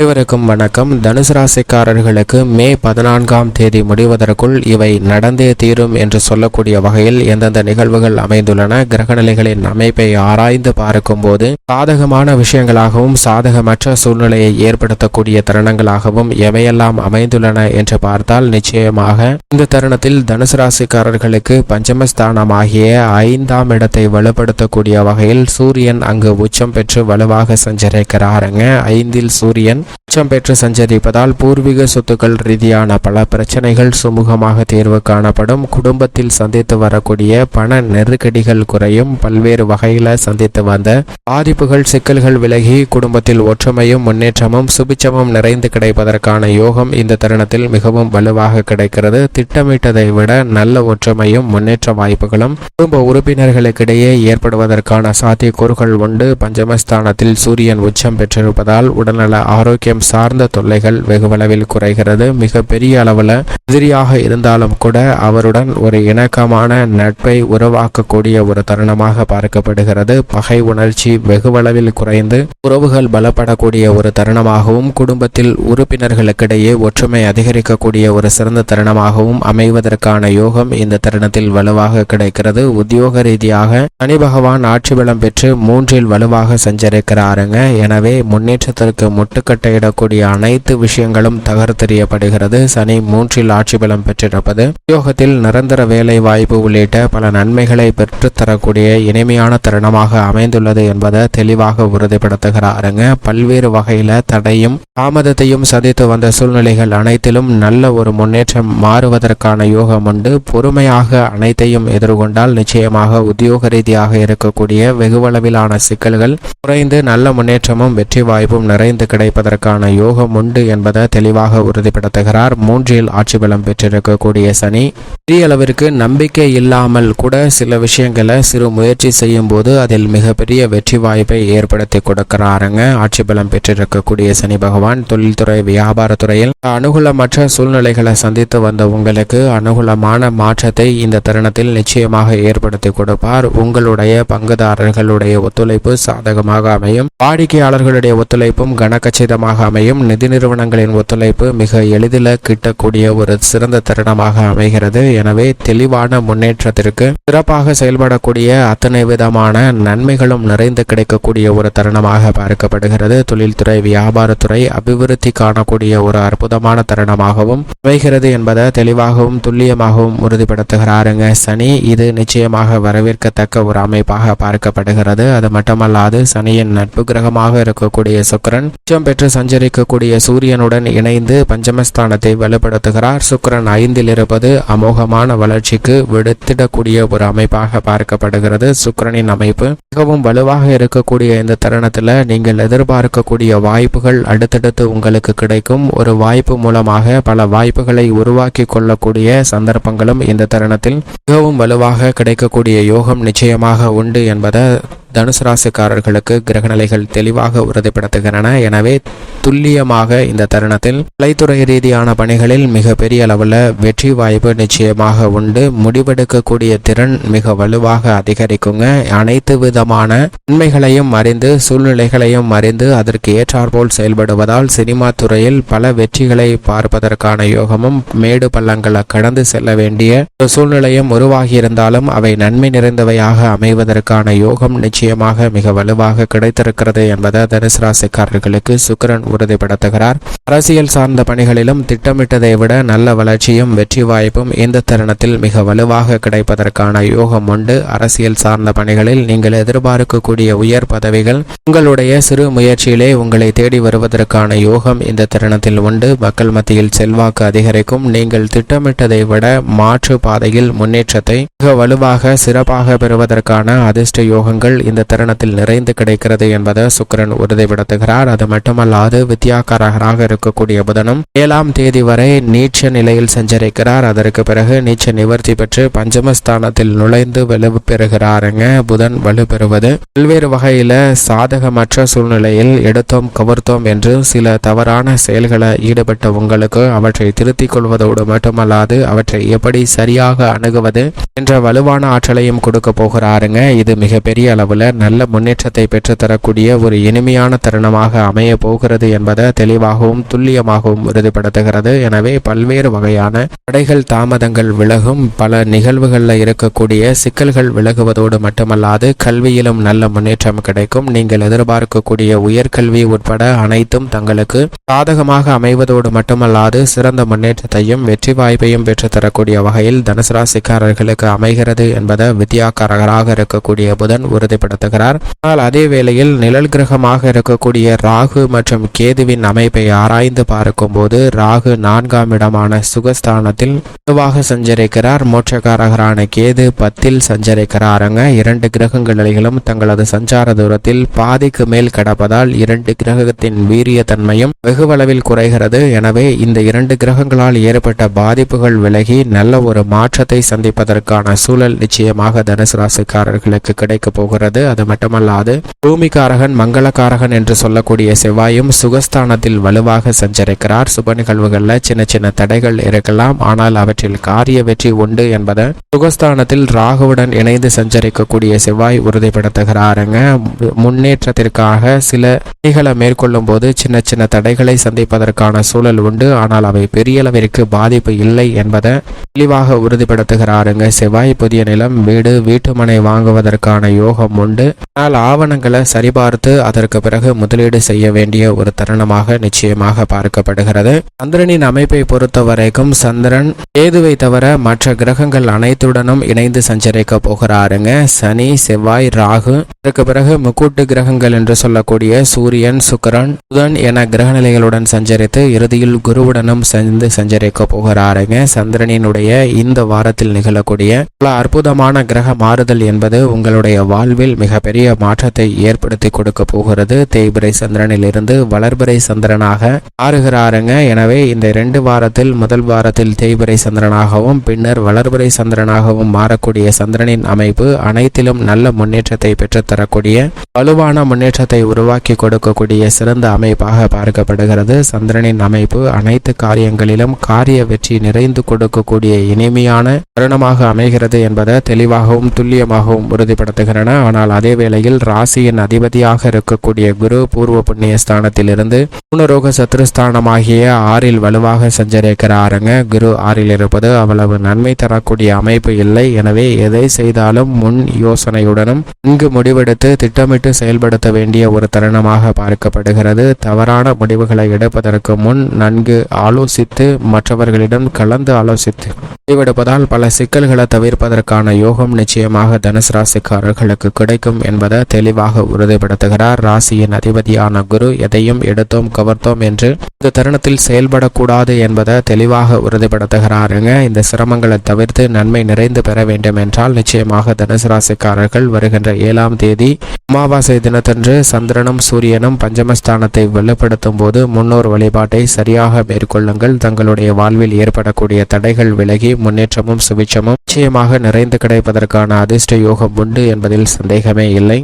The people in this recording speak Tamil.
அனைவருக்கும் வணக்கம். தனுசு ராசிக்காரர்களுக்கு மே பதினான்காம் தேதி முடிவதற்குள் இவை நடந்தே தீரும் என்று சொல்லக்கூடிய வகையில் எந்தெந்த நிகழ்வுகள் அமைந்துள்ளன கிரகநிலைகளின் அமைப்பை ஆராய்ந்து பார்க்கும்போது சாதகமான விஷயங்களாகவும் சாதகமற்ற சூழ்நிலையை ஏற்படுத்தக்கூடிய தருணங்களாகவும் எவையெல்லாம் அமைந்துள்ளன என்று பார்த்தால் நிச்சயமாக இந்த தருணத்தில் தனுசு ராசிக்காரர்களுக்கு பஞ்சமஸ்தானமாகிய ஐந்தாம் இடத்தை வலுப்படுத்தக்கூடிய வகையில் சூரியன் அங்கு உச்சம் பெற்று வலுவாக சஞ்சரிக்கிறாருங்க. ஐந்தில் சூரியன் உச்சம் பெற்று சஞ்சரிப்பதால் பூர்வீக சொத்துக்கள் ரீதியான பல பிரச்சனைகள் சுமூகமாக தீர்வு காணப்படும். குடும்பத்தில் சந்தித்து வரக்கூடிய பண நெருக்கடிகள் குறையும். பல்வேறு வகையில சந்தித்து வந்த பாதிப்புகள் சிக்கல்கள் விலகி குடும்பத்தில் ஒற்றுமையும் முன்னேற்றமும் சுபிச்சமும் நிறைந்து கிடைப்பதற்கான யோகம் இந்த தருணத்தில் மிகவும் வலுவாக கிடைக்கிறது. திட்டமிட்டதை விட நல்ல ஒற்றுமையும் முன்னேற்ற வாய்ப்புகளும் குடும்ப உறுப்பினர்களுக்கிடையே ஏற்படுவதற்கான சாத்தியக்கூறுகள் உண்டு. பஞ்சமஸ்தானத்தில் சூரியன் உச்சம் பெற்றிருப்பதால் உடல்நல ஆரோக்கிய ஆரோக்கியம் சார்ந்த தொல்லைகள் வெகுவளவில் குறைகிறது. மிக பெரிய அளவில் எதிரியாக இருந்தாலும் கூட அவருடன் ஒரு இணக்கமான நட்பை உருவாக்கக்கூடிய ஒரு தருணமாக பார்க்கப்படுகிறது. பகை உணர்ச்சி வெகுவளவில் குறைந்து உறவுகள் பலப்படக்கூடிய ஒரு தருணமாகவும் குடும்பத்தில் உறுப்பினர்களுக்கிடையே ஒற்றுமை அதிகரிக்கக்கூடிய ஒரு சிறந்த தருணமாகவும் அமைவதற்கான யோகம் இந்த தருணத்தில் வலுவாக கிடைக்கிறது. உத்தியோக ரீதியாக சனி பகவான் ஆட்சி பலம் பெற்று மூன்றில் வலுவாக சஞ்சரிக்கிறாருங்க. எனவே முன்னேற்றத்திற்கு முட்டுக்கட்டையிடக்கூடிய அனைத்து விஷயங்களும் தகர்த்தெறியப்படுகிறது. சனி மூன்றில் ஆட்சி பலம் பெற்றிருப்பது. உத்தியோகத்தில் நிரந்தர வேலை வாய்ப்பு உள்ளிட்ட பல நன்மைகளை பெற்றுத்தரக்கூடிய இனிமையான தருணமாக அமைந்துள்ளது என்பதை தெளிவாக உறுதிப்படுத்துகிறாருங்க. பல்வேறு வகையில தடையும் தாமதத்தையும் சந்தித்து வந்த சூழ்நிலைகள் அனைத்திலும் நல்ல ஒரு முன்னேற்றம் மாறுவதற்கான யோகம் உண்டு. பொறுமையாக அனைத்தையும் எதிர்கொண்டால் நிச்சயமாக உத்தியோக ரீதியாக இருக்கக்கூடிய வெகுவளவிலான சிக்கல்கள் குறைந்து நல்ல முன்னேற்றமும் வெற்றி வாய்ப்பும் நிறைந்து கிடைப்பதற்கு கிடைப்பதற்கான யோகம் உண்டு என்பதை தெளிவாக உறுதிப்படுத்துகிறார். மூன்றில் ஆட்சி பலம் பெற்றிருக்கக்கூடிய சனி பெரிய அளவிற்கு நம்பிக்கை இல்லாமல் கூட சில விஷயங்களை சிறு முயற்சி செய்யும் போது அதில் மிகப்பெரிய வெற்றி வாய்ப்பை ஏற்படுத்தி கொடுக்கிறாருங்க. ஆட்சி பலம் பெற்றிருக்கக்கூடிய சனி பகவான். தொழில்துறை வியாபாரத்துறையில் அனுகூலமற்ற சூழ்நிலைகளை சந்தித்து வந்த உங்களுக்கு அனுகூலமான மாற்றத்தை இந்த தருணத்தில் நிச்சயமாக ஏற்படுத்தி கொடுப்பார். உங்களுடைய பங்குதாரர்களுடைய ஒத்துழைப்பு சாதகமாக அமையும். வாடிக்கையாளர்களுடைய ஒத்துழைப்பும் கனக்கச்சிதமாக அமையும். நிதி நிறுவனங்களின் ஒத்துழைப்பு மிக எளிதில் கிட்டக்கூடிய ஒரு சிறந்த தருணமாக அமைகிறது. எனவே தெளிவான முன்னேற்றத்திற்கு சிறப்பாக செயல்படக்கூடிய அத்தனை விதமான நன்மைகளும் நிறைந்து கிடைக்கக்கூடிய ஒரு தருணமாக பார்க்கப்படுகிறது. தொழில்துறை வியாபாரத்துறை அபிவிருத்தி காணக்கூடிய ஒரு அற்புதமான தருணமாகவும் அமைகிறது என்பதை தெளிவாகவும் துல்லியமாகவும் உறுதிப்படுத்துகிறாருங்க. சனி இது நிச்சயமாக வரவேற்கத்தக்க ஒரு அமைப்பாக பார்க்கப்படுகிறது. அது மட்டுமல்லாது சனியின் நட்பு கிரகமாக இருக்கக்கூடிய சுக்கிரன் உச்சம் பெற்று சஞ்சரிக்கக்கூடிய சூரியனுடன் இணைந்து பஞ்சமஸ்தானத்தை வலுப்படுத்துகிறார். சுக்கிரன் ஐந்தில் இருப்பது அமோகமான வளர்ச்சிக்கு விடுத்திடக்கூடிய ஒரு அமைப்பாக பார்க்கப்படுகிறது சுக்கரனின் அமைப்பு. மிகவும் வலுவாக இருக்கக்கூடிய இந்த தருணத்தில் நீங்கள் எதிர்பார்க்கக்கூடிய வாய்ப்புகள் அடுத்தடுத்து உங்களுக்கு கிடைக்கும். ஒரு வாய்ப்பு மூலமாக பல வாய்ப்புகளை உருவாக்கி கொள்ளக்கூடிய சந்தர்ப்பங்களும் இந்த தருணத்தில் மிகவும் வலுவாக கிடைக்கக்கூடிய யோகம் நிச்சயமாக உண்டு என்பதை தனுசு ராசிக்காரர்களுக்கு கிரகநிலைகள் தெளிவாக உறுதிப்படுத்துகின்றன. எனவே துல்லியமாக இந்த தருணத்தில் கலைத்துறை ரீதியான பணிகளில் மிக பெரிய அளவில் வெற்றி வாய்ப்பு நிச்சயமாக உண்டு. முடிவெடுக்கக்கூடிய திறன் மிக வலுவாக அதிகரிக்குங்க. அனைத்து விதமான உண்மைகளையும் அறிந்து சூழ்நிலைகளையும் அறிந்து அதற்கு ஏற்றாற்போல் செயல்படுவதால் சினிமா துறையில் பல வெற்றிகளை பார்ப்பதற்கான யோகமும் மேடு பள்ளங்களை கடந்து செல்ல வேண்டிய ஒரு சூழ்நிலையும் உருவாகியிருந்தாலும் அவை நன்மை நிறைந்தவையாக அமைவதற்கான யோகம் நிச்சயம் நிச்சயமாக மிக வலுவாக கிடைத்திருக்கிறது என்பதை தனுசு ராசிக்காரர்களுக்கு சுக்கரன் உறுதிப்படுத்துகிறார். அரசியல் சார்ந்த பணிகளிலும் திட்டமிட்டதை விட நல்ல வளர்ச்சியும் வெற்றி வாய்ப்பும் இந்த தருணத்தில் மிக வலுவாக கிடைப்பதற்கான யோகம் உண்டு. அரசியல் சார்ந்த பணிகளில் நீங்கள் எதிர்பார்க்கக்கூடிய உயர் பதவிகள் உங்களுடைய சிறு முயற்சியிலே உங்களை தேடி வருவதற்கான யோகம் இந்த தருணத்தில் உண்டு. மக்கள் மத்தியில் செல்வாக்கு அதிகரிக்கும். நீங்கள் திட்டமிட்டதை விட மாற்று பாதையில் முன்னேற்றத்தை மிக வலுவாக சிறப்பாக பெறுவதற்கான அதிர்ஷ்ட யோகங்கள் இந்த தருணத்தில் நிறைந்து கிடைக்கிறது என்பதை சுக்கிரன் உறுதிப்படுத்துகிறார். அது மட்டுமல்லாது வித்யாகாரகராக இருக்கக்கூடிய புதனும் ஏழாம் தேதி வரை நீச்ச நிலையில் சஞ்சரிக்கிறார். அதற்கு பிறகு நீச்ச நிவர்த்தி பெற்று பஞ்சமஸ்தானத்தில் நுழைந்து வலு பெறுகிறாருங்க. புதன் வலு பெறுவது. பல்வேறு வகையில சாதகமற்ற சூழ்நிலையில் எடுத்தோம் கவர்த்தோம் என்று சில தவறான செயல்களை ஈடுபட்ட உங்களுக்கு அவற்றை திருத்திக் கொள்வதோடு மட்டுமல்லாது அவற்றை எப்படி சரியாக அணுகுவது என்ற வலுவான ஆற்றலையும் கொடுக்க போகிறாருங்க. இது மிகப்பெரிய அளவில் வாழ்வுல நல்ல முன்னேற்றத்தை பெற்றுத்தரக்கூடிய ஒரு இனிமையான தருணமாக அமைய போகிறது என்பதை தெளிவாகவும் துல்லியமாகவும் உறுதிப்படுத்துகிறது. எனவே பல்வேறு வகையான தடைகள் தாமதங்கள் விலகும். பல நிகழ்வுகளில் இருக்கக்கூடிய சிக்கல்கள் விலகுவதோடு மட்டுமல்லாது கல்வியிலும் நல்ல முன்னேற்றம் கிடைக்கும். நீங்கள் எதிர்பார்க்கக்கூடிய உயர்கல்வி உட்பட அனைத்தும் தங்களுக்கு சாதகமாக அமைவதோடு மட்டுமல்லாது சிறந்த முன்னேற்றத்தையும் வெற்றி வாய்ப்பையும் பெற்றுத்தரக்கூடிய வகையில் தனுசு ராசிக்காரர்களுக்கு அமைகிறது என்பதை வித்யாக்காரகராக இருக்கக்கூடிய புதன் உறுதிப்படுத்துகிறார் ஆனால் அதே வேளையில் நிழல் கிரகமாக இருக்கக்கூடிய ராகு மற்றும் கேதுவின் அமைப்பை ஆராய்ந்து பார்க்கும்போது ராகு நான்காம் இடமான சுகஸ்தானத்தில் வலுவாக சஞ்சரிக்கிறார். மோட்சக்காரகரான கேது பத்தில் சஞ்சரிக்கிறாருங்க. இரண்டு கிரகங்களிலும் தங்களது சஞ்சார தூரத்தில் பாதிக்கு மேல் கடப்பதால் இரண்டு கிரகத்தின் வீரிய தன்மையும் வெகுவளவில் குறைகிறது. எனவே இந்த இரண்டு கிரகங்களால் ஏற்பட்ட பாதிப்புகள் விலகி நல்ல ஒரு மாற்றத்தை சந்திப்பதற்கான சூழல் நிச்சயமாக தனுசு ராசிக்காரர்களுக்கு கிடைக்கப் போகிறது. அது மட்டுமல்லாது பூமிகாரகன் மங்களகாரகன் என்று சொல்லக்கூடிய செவ்வாயும் சுகஸ்தானத்தில் வலுவாக சஞ்சரிக்கிறார். சுப நிகழ்வுகளில் சின்ன சின்ன தடைகள் இருக்கலாம் ஆனால் அவற்றில் காரிய வெற்றி உண்டு என்பதை சுகஸ்தானத்தில் ராகுவுடன் இணைந்து சஞ்சரிக்கக்கூடிய செவ்வாய் உறுதிப்படுத்துகிறாருங்க. முன்னேற்றத்திற்காக சில பணிகளை மேற்கொள்ளும் போது சின்ன சின்ன தடைகளை சந்திப்பதற்கான சூழல் உண்டு. ஆனால் அவை பெரிய அளவிற்கு பாதிப்பு இல்லை என்பதை தெளிவாக உறுதிப்படுத்துகிறாருங்க. செவ்வாய் புதிய நிலம் வீடு வீட்டுமனை வாங்குவதற்கான யோகம் கொண்டு ஆனால் ஆவணங்களை சரிபார்த்து அதற்கு பிறகு முதலீடு செய்ய வேண்டிய ஒரு தருணமாக நிச்சயமாக பார்க்கப்படுகிறது. சந்திரனின் அமைப்பை பொறுத்த வரைக்கும் சந்திரன் கேதுவை தவிர மற்ற கிரகங்கள் அனைத்துடனும் இணைந்து சஞ்சரிக்க போகிறாருங்க. சனி செவ்வாய் ராகு அதற்கு பிறகு முக்கூட்டு கிரகங்கள் என்று சொல்லக்கூடிய சூரியன் சுக்கரன் புதன் என கிரக நிலைகளுடன் சஞ்சரித்து இறுதியில் குருவுடனும் சேர்ந்து சஞ்சரிக்க போகிறாருங்க. சந்திரனினுடைய இந்த வாரத்தில் நிகழக்கூடிய பல அற்புதமான கிரக மாறுதல் என்பது உங்களுடைய வாழ்வில் மிகப்பெரிய மாற்றத்தை ஏற்படுத்தி கொடுக்க போகிறது. தேய்பிரை சந்திரனில் இருந்து வளர்பிறை சந்திரனாக மாறுகிறாருங்க. எனவே இந்த இரண்டு வாரத்தில் முதல் வாரத்தில் தேய்பிரை சந்திரனாகவும் பின்னர் வளர்பிறை சந்திரனாகவும் மாறக்கூடிய சந்திரனின் அமைப்பு அனைத்திலும் நல்ல முன்னேற்றத்தை பெற்றுத்தரக்கூடிய வலுவான முன்னேற்றத்தை உருவாக்கி கொடுக்கக்கூடிய சிறந்த அமைப்பாக பார்க்கப்படுகிறது. சந்திரனின் அமைப்பு அனைத்து காரியங்களிலும் காரிய வெற்றி நிறைந்து கொடுக்கக்கூடிய இனிமையான தருணமாக அமைகிறது என்பதை தெளிவாகவும் துல்லியமாகவும் உறுதிப்படுத்துகின்றன. ஆனால் அதே வேளையில் ராசியின் அதிபதியாக இருக்கக்கூடிய குரு பூர்வ புண்ணிய ஸ்தானத்திலிருந்து பூனரோக சத்ருஸ்தானமாகிய ஆறில் வலுவாக சஞ்சரிக்கிறாருங்க. குரு ஆறில் இருப்பது அவ்வளவு நன்மை தரக்கூடிய அமைப்பு இல்லை. எனவே எதை செய்தாலும் முன் யோசனையுடனும் இங்கு முடிவெடுத்து திட்டமிட்டு செயல்படுத்த வேண்டிய ஒரு தருணமாக பார்க்கப்படுகிறது. தவறான முடிவுகளை எடுப்பதற்கு முன் நன்கு ஆலோசித்து மற்றவர்களிடம் கலந்து ஆலோசித்து முடிவெடுப்பதால் பல சிக்கல்களை தவிர்ப்பதற்கான யோகம் நிச்சயமாக தனுசு ராசிக்காரர்களுக்கு கிடை கிடைக்கும் என்பதை தெளிவாக உறுதிப்படுத்துகிறார். ராசியின் அதிபதியான குரு எதையும் எடுத்தோம் கவர்த்தோம் என்று இந்த தருணத்தில் செயல்படக்கூடாது என்பதை தெளிவாக உறுதிப்படுத்துகிறாருங்க இந்த சிரமங்களை தவிர்த்து நன்மை நிறைந்து பெற வேண்டும் என்றால் நிச்சயமாக தனுசு ராசிக்காரர்கள் வருகின்ற ஏழாம் தேதி அமாவாசை தினத்தன்று சந்திரனும் சூரியனும் பஞ்சமஸ்தானத்தை வெளிப்படுத்தும் போது முன்னோர் வழிபாட்டை சரியாக மேற்கொள்ளுங்கள். தங்களுடைய வாழ்வில் ஏற்படக்கூடிய தடைகள் விலகி முன்னேற்றமும் சுபிட்சமும் நிச்சயமாக நிறைந்து கிடைப்பதற்கான அதிர்ஷ்ட யோகம் உண்டு என்பதில் சந்தேகமே இல்லை.